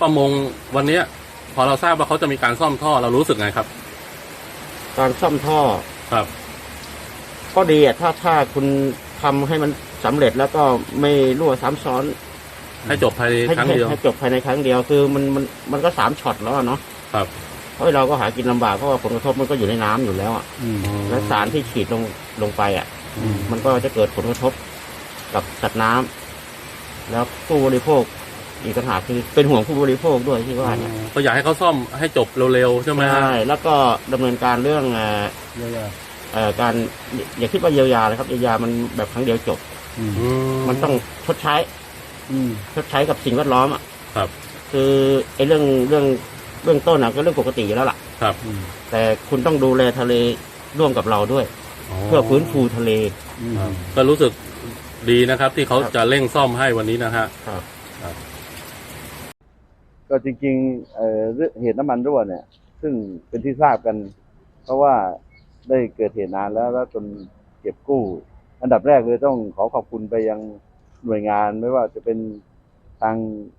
ประมงวันเนี้ยพอเราทราบว่าเขาจะมีการซ่อมท่อเรารู้สึกไงครับการซ่อมท่อครับ ก็ดีอะถ้าถ้าคุณทำให้มันสำเร็จแล้วก็ไม่รั่วซ้ำซ้อน ให้จบภายในให้ครั้งให้เดียวให้จบภายในครั้งเดียวคือมันมันมันก็สามช็อตแล้วอะเนาะครับเพราะเราก็หากินลำบากเพราะว่าผลกระทบมันก็อยู่ในน้ำอยู่แล้วอะและสารที่ฉีดลงลงไปอะอืมมันก็จะเกิดผลกระทบกับสัตว์น้ำแล้วผู้บริโภค อีกปัญหากคือเป็นห่วงผู้บริโภคด้วยที่ว่าเนี่ยก็อยากให้เขาซ่อมให้จบเร็วๆใช่ไหมฮะใช่แล้วก็ดำเนินการเรื่องเอ่อเอ่อการอย่าอย่าคิดว่าเยียวยาเลยครับเยียวยามันแบบครั้งเดียวจบอืมันต้องชดใช้ชดใช้กับสิ่งแวดล้อมอะครับคือไอ้เรื่องเรื่องเรื่องต้นอะก็เรื่องปกติอยู่แล้วล่ะ ครับแต่คุณต้องดูแลทะเลร่วมกับเราด้วย เพื่อฟื้นฟูทะเลครับก็รู้สึกดีนะครับ ที่เขาจะเร่งซ่อมให้วันนี้นะฮะ ครับ ก็จริงๆเอ่อเหตุน้ำมันรั่วเนี่ย ซึ่งเป็นที่ทราบกัน เพราะว่าได้เกิดเหตุนานแล้วแล้วจนเก็บกู้ อันดับแรกเลยต้องขอขอบคุณไปยังหน่วยงานไม่ว่าจะเป็นทาง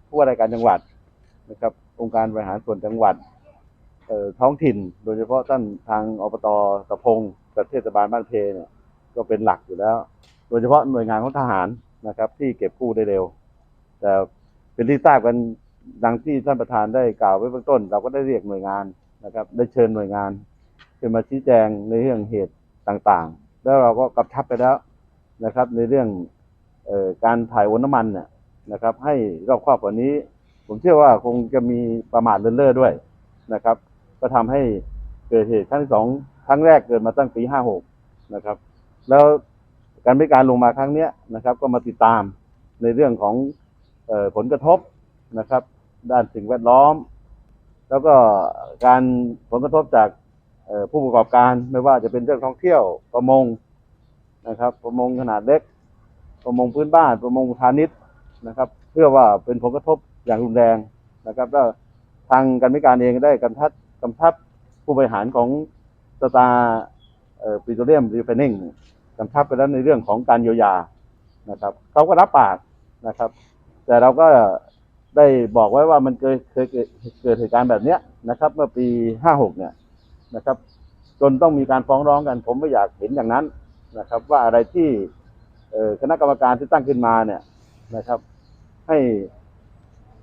ผู้ว่าราชการจังหวัดนะครับ องค์การบริหารส่วนจังหวัดท้องถิ่น โดยเฉพาะท่านทางอบตตะพงกับเทศบาลบ้านเพเนี่ยก็เป็นหลักอยู่แล้ว โดยเฉพาะหน่วยงานของทหารนะครับ ที่เก็บกู้ได้เร็ว แต่เป็นที่ทราบกัน ดังที่ท่านประธานได้กล่าวไว้เบื้องต้น เราก็ได้เรียกหน่วยงานนะครับ ได้เชิญหน่วยงานขึ้นมาชี้แจงในเรื่องเหตุต่างๆ แล้วเราก็กำชับไปแล้วนะครับ ในเรื่องออการถ่ายโอนน้ำมันเนี่ยนะครับ ให้รอบครอบกว่านี้ ผมเชื่อว่าคงจะมีประมาทเลินเล่อด้วยนะครับ ก็ทำให้เกิดเหตุครั้งที่สองครั้งแรกเกิดมาตั้งปีห้าหกนะครับ แล้วการไม่การลงมาครั้งเนี้ยนะครับ ก็มาติดตามในเรื่องของออผลกระทบ นะครับ ด้านสิ่งแวดล้อม แล้วก็การผลกระทบจากผู้ประกอบการไม่ว่าจะเป็นเรื่องท่องเที่ยวประมงนะครับ ประมงขนาดเล็ก ประมงพื้นบ้าน ประมงพาณิชย์นะครับ เพื่อว่าเป็นผลกระทบอย่างรุนแรงนะครับแล้วทางการม่การเองได้กำชับกำชับผู้บริหารของสตาปิโตรเลียมรีไฟนิ่งกำชับไปแล้วในเรื่องของการเยียวยานะครับเขาก็รับปากนะครับ แต่เราก็ ได้บอกไว้ว่ามันเคยเคยเกิดเหตุการณ์แบบเนี้ยนะครับ เมื่อปีห้าหกเนี่ยนะครับ จนต้องมีการฟ้องร้องกัน ผมไม่อยากเห็นอย่างนั้นนะครับ ว่าอะไรที่คณะกรรมการที่ตั้งขึ้นมาเนี่ยนะครับ ให้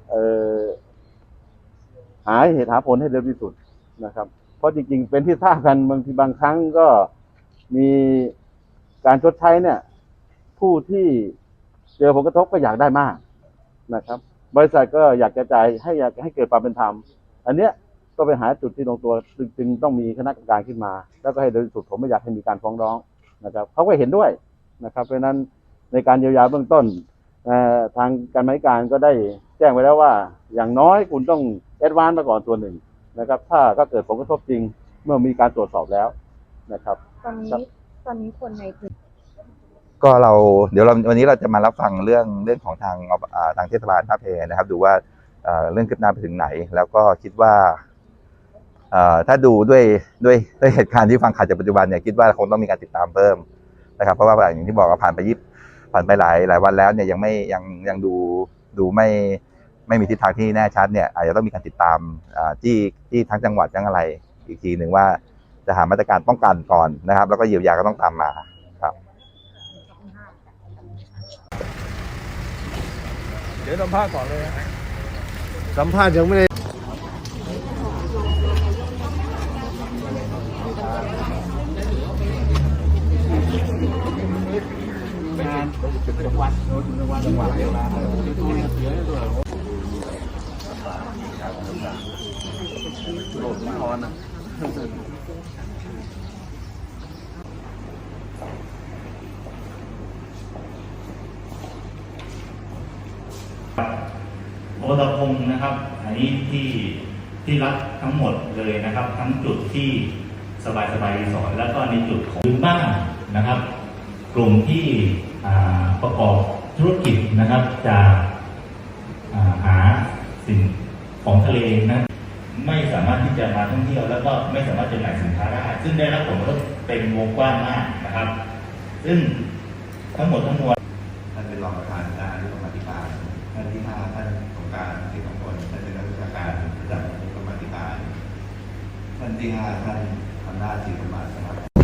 เอ่อหาเหตุหาผลให้เร็วที่สุดนะครับ เพราะจริงๆ เป็นที่ทราบกันบางทีบางครั้งก็มีการชดใช้เนี่ย ผู้ที่เจอผลกระทบก็อยากได้มากนะครับ บริษัทก็อยากกระจายให้อยากให้เกิดความเป็นธรรม อันเนี้ยก็ไปหาจุดที่ลงตัวจึงต้องมีคณะกรรมการขึ้นมา แล้วก็ให้เร็วที่สุดผมไม่อยากให้มีการฟ้องร้องนะครับเขาก็เห็นด้วยนะครับ เพราะฉะนั้นในการเยียวยาเบื้องต้นทางการบริการก็ได้แจ้งไว้แล้วว่า อย่างน้อยคุณต้องแอดวานมาก่อนตัวหนึ่งนะครับ ถ้าก็เกิดผลกระทบจริงเมื่อมีการตรวจสอบแล้วนะครับ ตอนนี้ตอนนี้คนในพื้น ก็เราเดี๋ยวเราวันนี้เราจะมารับฟังเรื่องเรื่องของทางทางเทศบาลท่าเพนะครับ ดูว่าเรื่องคืบหน้าไปถึงไหน แล้วก็คิดว่าถ้าดูด้วยด้วยด้วยเหตุการณ์ที่ฟังข่าวจากปัจจุบันเนี่ยคิดว่าคงต้องมีการติดตามเพิ่มนะครับ เพราะว่าอย่างที่บอกว่าผ่านไปยิบผ่านไปหลายหลายวันแล้วเนี่ยยังไม่ยังยังดูดูไม่ไม่มีทิศทางที่แน่ชัดเนี่ยอาจจะต้องมีการติดตามที่ที่ทั้งจังหวัดทั้งอะไรอีกทีหนึ่งว่าจะหามาตรการป้องกันก่อนนะครับ แล้วก็เยียวยาก็ต้องตามมาครับ เดี๋ยวสัมภาษณ์ก่อนเลยนะสัมภาษณ์ยังไม่ได้โอ ตพงศ์นะครับ อันนี้ที่ที่รับทั้งหมดเลยนะครับ ทั้งจุดที่สบายสบายรีสอร์ทแล้วก็ในจุดของพื้นบ้านนะครับ กลุ่มที่ประกอบธุรกิจนะครับจากอ่าหาสิ่งของทะเลนะไม่สามารถที่จะมาท่องเที่ยว แล้วก็ไม่สามารถจำหน่ายสินค้าได้ ซึ่งได้รับผลกระทบเป็นวงกว้างมากนะครับ ซึ่งทั้งหมดทั้งมวลท่านเป็นรองประธานคณะอนุกรรมธิการ ท่านที่ห้าท่านสงการสิบมงคลท่านเป็นนักวิชาการระดับอนุกรรมธิการท่านที่ห้าท่านอำนาจสิริมาสครั